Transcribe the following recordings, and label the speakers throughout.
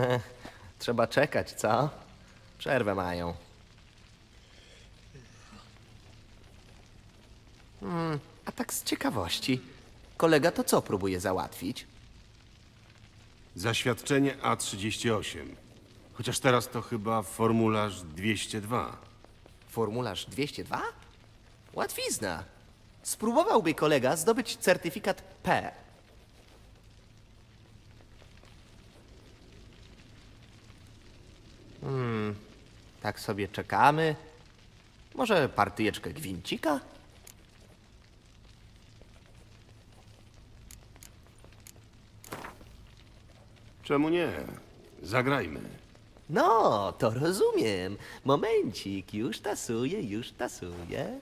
Speaker 1: Trzeba czekać, co? Przerwę mają. Hmm, a tak z ciekawości, kolega to co próbuje załatwić?
Speaker 2: Zaświadczenie A38. Chociaż teraz to chyba formularz 202.
Speaker 1: Formularz 202? Łatwizna. Spróbowałby kolega zdobyć certyfikat P. tak sobie czekamy. Może partyjeczkę gwincika?
Speaker 2: Czemu nie? Zagrajmy.
Speaker 1: No, to rozumiem. Momencik, już tasuję, już tasuję.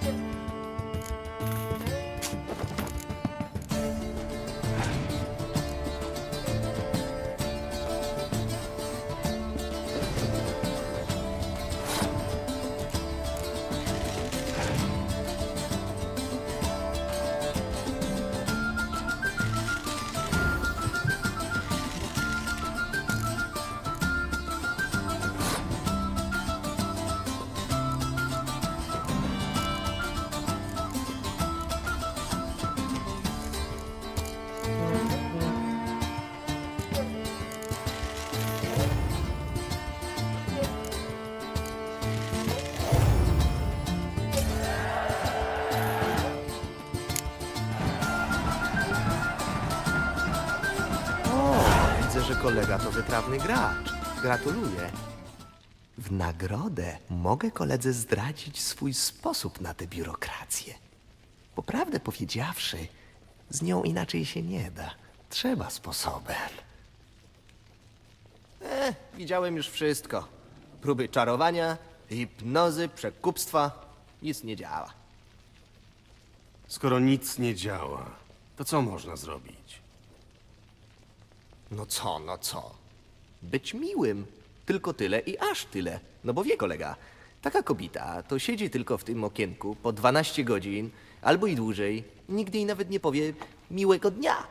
Speaker 1: Thank you. Widzę, że kolega to wytrawny gracz. Gratuluję. W nagrodę mogę koledze zdradzić swój sposób na tę biurokrację. Poprawdę powiedziawszy, z nią inaczej się nie da. Trzeba sposobem. E, widziałem już wszystko. Próby czarowania, hipnozy, przekupstwa. Nic nie działa.
Speaker 2: Skoro nic nie działa, to co można zrobić?
Speaker 1: No co, no co? Być miłym. Tylko tyle i aż tyle. No bo wie kolega, taka kobieta to siedzi tylko w tym okienku po 12 godzin albo i dłużej. Nigdy jej nawet nie powie miłego dnia.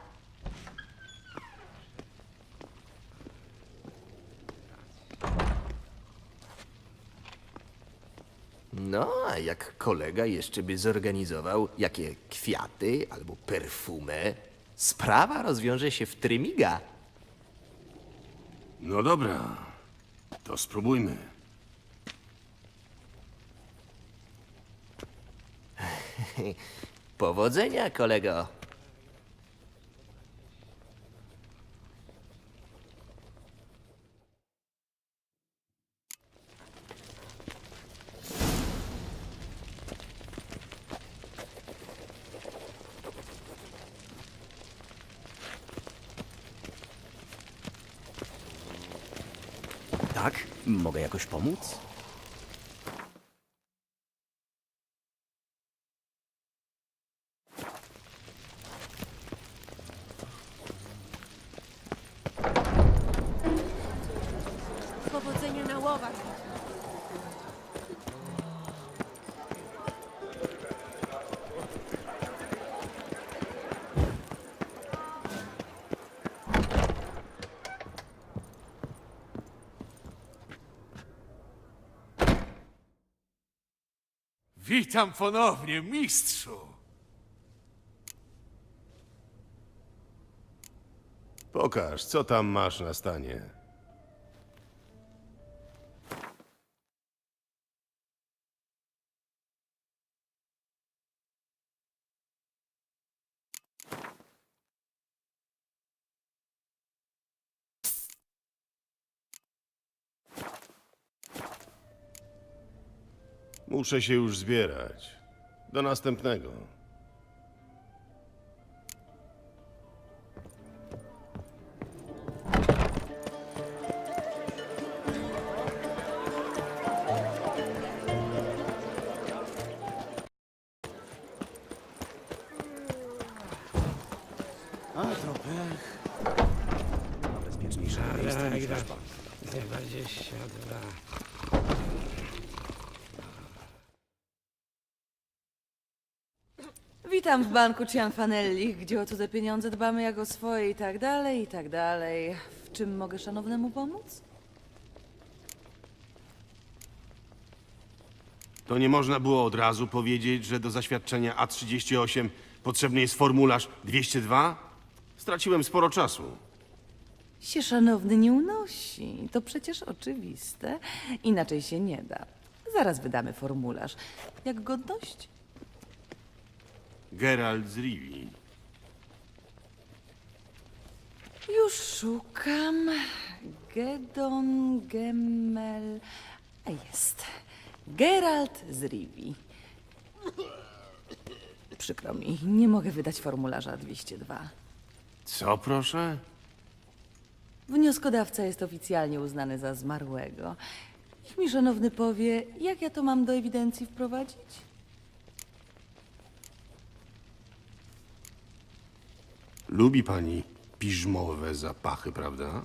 Speaker 1: No, a jak kolega jeszcze by zorganizował jakie kwiaty albo perfumę, sprawa rozwiąże się w trymiga.
Speaker 2: No dobra, to spróbujmy.
Speaker 1: Powodzenia, kolego.
Speaker 3: Tak? Mogę jakoś pomóc?
Speaker 4: Witam ponownie, mistrzu.
Speaker 2: Pokaż, co tam masz na stanie. Muszę się już zbierać. Do następnego.
Speaker 3: A to pech. Bezpieczniejsze miejsce niż nasz bank.
Speaker 5: 22.
Speaker 6: Witam w banku Cianfanelli, gdzie o cudze pieniądze dbamy jak o swoje i tak dalej, i tak dalej. W czym mogę szanownemu pomóc?
Speaker 2: To nie można było od razu powiedzieć, że do zaświadczenia A38 potrzebny jest formularz 202? Straciłem sporo czasu.
Speaker 6: Się szanowny nie unosi. To przecież oczywiste. Inaczej się nie da. Zaraz wydamy formularz. Jak godność?
Speaker 2: Geralt z Rivi.
Speaker 6: Już szukam. Gedon Gemmel. A jest. Geralt z Rivi. Przykro mi, nie mogę wydać formularza 202.
Speaker 2: Co proszę?
Speaker 6: Wnioskodawca jest oficjalnie uznany za zmarłego. Niech mi szanowny powie, jak ja to mam do ewidencji wprowadzić?
Speaker 2: Lubi pani piżmowe zapachy, prawda?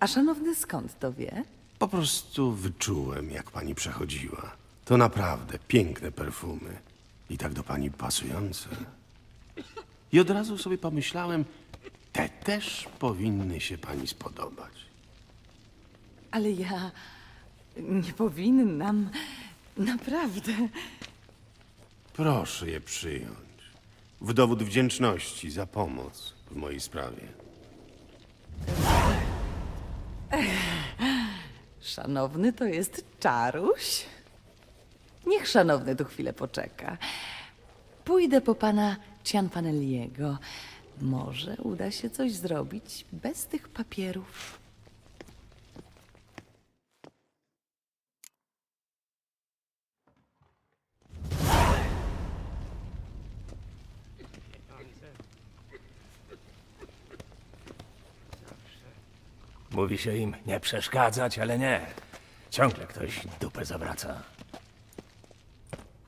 Speaker 6: A szanowny skąd to wie?
Speaker 2: Po prostu wyczułem, jak pani przechodziła. To naprawdę piękne perfumy. I tak do pani pasujące. I od razu sobie pomyślałem, te też powinny się pani spodobać.
Speaker 6: Ale ja nie powinnam. Naprawdę.
Speaker 2: Proszę je przyjąć. W dowód wdzięczności za pomoc w mojej sprawie.
Speaker 6: Szanowny to jest czaruś? Niech szanowny tu chwilę poczeka. Pójdę po pana Cianfanelliego. Może uda się coś zrobić bez tych papierów.
Speaker 5: Mówi się im nie przeszkadzać, ale nie. Ciągle ktoś dupę zawraca.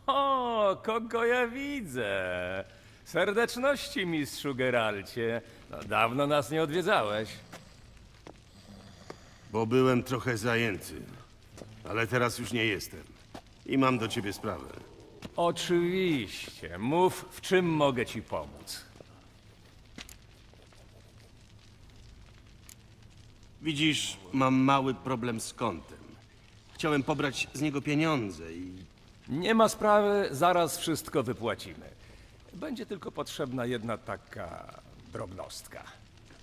Speaker 7: O, kogo ja widzę? Serdeczności, mistrzu Geralcie. No, dawno nas nie odwiedzałeś.
Speaker 2: Bo byłem trochę zajęty. Ale teraz już nie jestem. I mam do ciebie sprawę.
Speaker 7: Oczywiście. Mów, w czym mogę ci pomóc.
Speaker 2: Widzisz, mam mały problem z kątem. Chciałem pobrać z niego pieniądze i...
Speaker 7: Nie ma sprawy, zaraz wszystko wypłacimy. Będzie tylko potrzebna jedna taka drobnostka.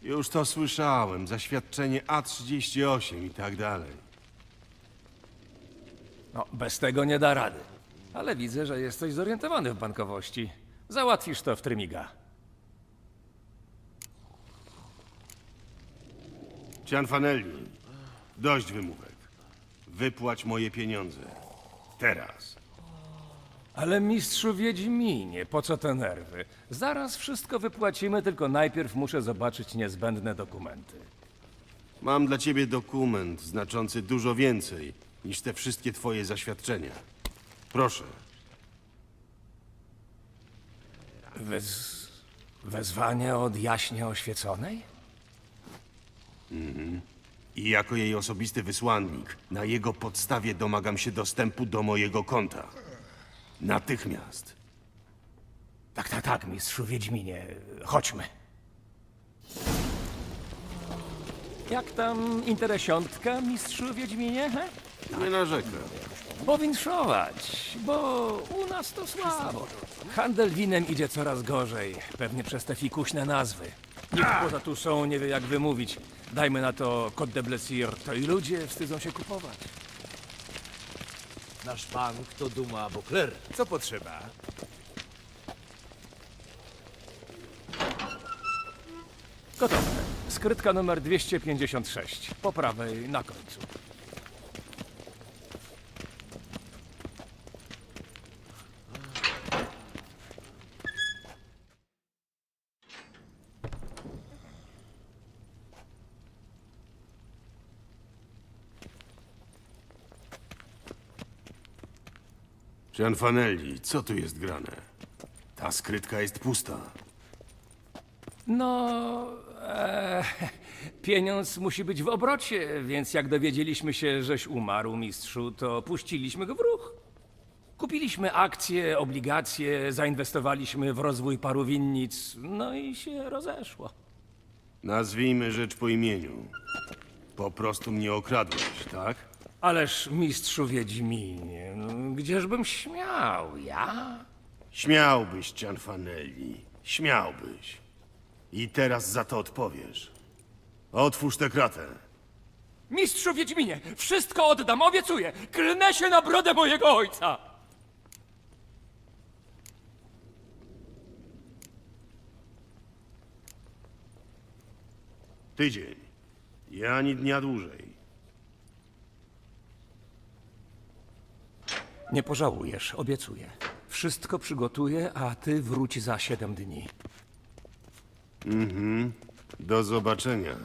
Speaker 2: Już to słyszałem. Zaświadczenie A38 i tak dalej.
Speaker 7: No, bez tego nie da rady. Ale widzę, że jesteś zorientowany w bankowości. Załatwisz to w Trymiga.
Speaker 2: Cianfanelli, dość wymówek. Wypłać moje pieniądze. Teraz.
Speaker 7: Ale mistrzu Wiedźminie, po co te nerwy? Zaraz wszystko wypłacimy, tylko najpierw muszę zobaczyć niezbędne dokumenty.
Speaker 2: Mam dla ciebie dokument znaczący dużo więcej niż te wszystkie twoje zaświadczenia. Proszę.
Speaker 7: Wez... Wezwanie od jaśnie oświeconej?
Speaker 2: I jako jej osobisty wysłannik, na jego podstawie domagam się dostępu do mojego konta. Natychmiast.
Speaker 7: Tak, tak, tak, mistrzu Wiedźminie. Chodźmy. Jak tam interesiątka, mistrzu Wiedźminie? He?
Speaker 2: Nie narzekam.
Speaker 7: Powinszować, bo u nas to słabo. Handel winem idzie coraz gorzej, pewnie przez te fikuśne nazwy. Nikt poza tu są, nie wie jak wymówić. Dajmy na to Côte de Blessir, to i ludzie wstydzą się kupować.
Speaker 4: Nasz bank to Duma Bokler. Co potrzeba?
Speaker 7: Gotowe. Skrytka numer 256, po prawej na końcu.
Speaker 2: Cianfanelli, co tu jest grane? Ta skrytka jest pusta.
Speaker 7: No, e, pieniądz musi być w obrocie, więc jak dowiedzieliśmy się, żeś umarł, mistrzu, to puściliśmy go w ruch. Kupiliśmy akcje, obligacje, zainwestowaliśmy w rozwój paru winnic, no i się rozeszło.
Speaker 2: Nazwijmy rzecz po imieniu. Po prostu mnie okradłeś, tak?
Speaker 7: Ależ mistrzu Wiedźminie, no, gdzieżbym śmiał, ja?
Speaker 2: Śmiałbyś, Cianfanelli. Śmiałbyś. I teraz za to odpowiesz. Otwórz tę kratę.
Speaker 7: Mistrzu Wiedźminie, wszystko oddam, obiecuję! Klnę się na brodę mojego ojca!
Speaker 2: Tydzień. I ani dnia dłużej.
Speaker 7: Nie pożałujesz, obiecuję. Wszystko przygotuję, a ty wróć za siedem dni.
Speaker 2: Do zobaczenia.